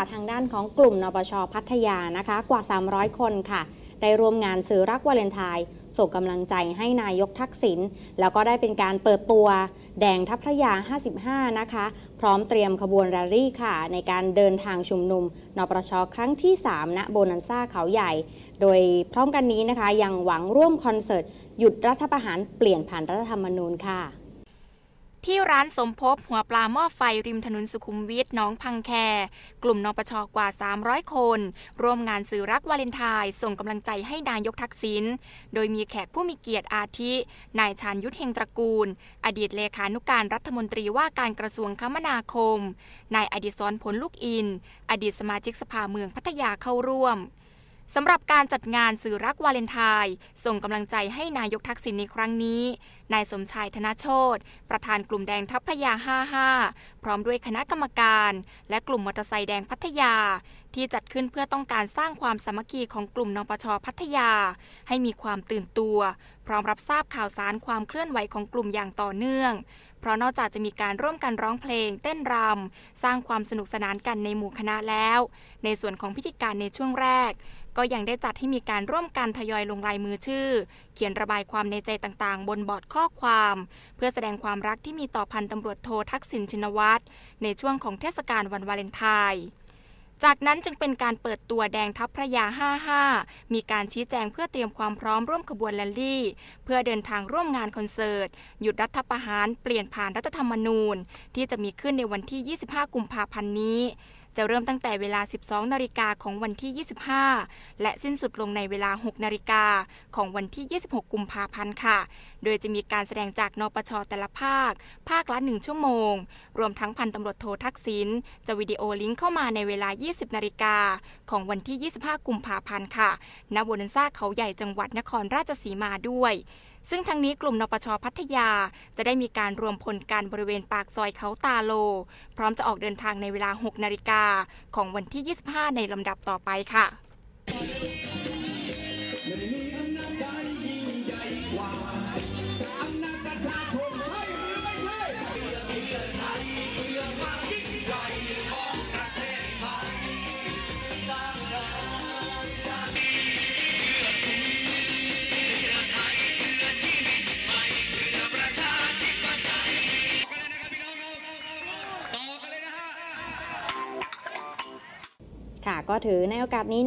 ค่ะทางด้านของกลุ่มนปชพัทยานะคะ กว่า 300 คนค่ะ ได้ร่วมงานสื่อรักวาเลนไทน์ส่งกำลังใจให้นายกทักษิณแล้วก็ได้เป็นการเปิดตัวแดงทัพพระยา 55 นะคะ พร้อมเตรียมขบวนแรลลี่ค่ะ ในการเดินทางชุมนุมนปชครั้งที่ 3 ณโบนันซ่าเขาใหญ่ โดยพร้อมกันนี้นะคะ ยังหวังร่วมคอนเสิร์ต หยุดรัฐประหารเปลี่ยนผ่านรัฐธรรมนูญค่ะ ที่ร้านสมภพหัวปลาหม้อไฟริมถนนสุขุมวิทน้องพังแค กลุ่มนปชกว่า 300 คน ร่วมงานสื่อรักวาเลนไทน์ส่งกำลังใจให้นายกทักษิณโดยมีแขกผู้มีเกียรติอาทิ นายชานยุทธเฮงตระกูล อดีตเลขานุการรัฐมนตรีว่าการกระทรวงคมนาคม นายอดิศรผลลูกอิน อดีตสมาชิกสภาเมืองพัทยาเข้าร่วม สำหรับการจัดงานสื่อรักวาเลนไทน์ส่งกำลังใจให้นายกทักษิณในครั้งนี้ นายสมชายธนโชตประธานกลุ่มแดงทัพพยา 55 พร้อมด้วยคณะกรรมการ และกลุ่มมอเตอร์ไซค์แดงพัทยา ที่จัดขึ้นเพื่อต้องการสร้างความสามัคคีของกลุ่มนปชพัทยา ให้มีความตื่นตัว พร้อมรับทราบข่าวสารความเคลื่อนไหวของกลุ่มอย่างต่อเนื่องเพราะนอกจากจะมีการร่วมกันร้องเพลง เต้นรำสร้างความสนุกสนานกันในหมู่คณะแล้ว ในส่วนของพิธีการในช่วงแรก ก็ยังได้จัดให้มีการร่วมกันทยอยลงลายมือชื่อ เขียนระบายความในใจต่างๆ บนบอร์ดข้อความ เพื่อแสดงความรักที่มีต่อพันตำรวจโททักษิณชินวัตรในช่วงของเทศกาลวันวาเลนไทน์จากนั้นจึงเป็นการเปิดตัวแดงทัพพระยา 55 มีการชี้แจงเพื่อเตรียมความพร้อมร่วมขบวนแรลลี่ เพื่อเดินทางร่วมงานคอนเสิร์ต หยุดรัฐประหารเปลี่ยนผ่านรัฐธรรมนูญ ที่จะมีขึ้นในวันที่ 25 กุมภาพันธ์นี้ จะเริ่มตั้งแต่เวลา 12 นาฬิกาของวันที่ 25 และสิ้นสุดลงในเวลา 6 นาฬิกาของวันที่ 26 กุมภาพันธ์ค่ะ โดยจะมีการแสดงจากนปชแต่ละภาค ภาคละ 1 ชั่วโมง รวมทั้งพันตำรวจโททักษิณจะวิดีโอลิงก์เข้ามาในเวลา 20 นาฬิกาของวันที่ 25 กุมภาพันธ์ค่ะณบนซ่าเขาใหญ่จังหวัดนครราชสีมาด้วย ซึ่งทั้งนี้กลุ่มนปชพัทยา จะได้มีการรวมพลกันบริเวณปากซอยเขาตาโล พร้อมจะออกเดินทางในเวลา 6 นาฬิกาของวันที่ 25 ในลำดับต่อไปค่ะ ค่ะ ก็ถือในโอกาสนี้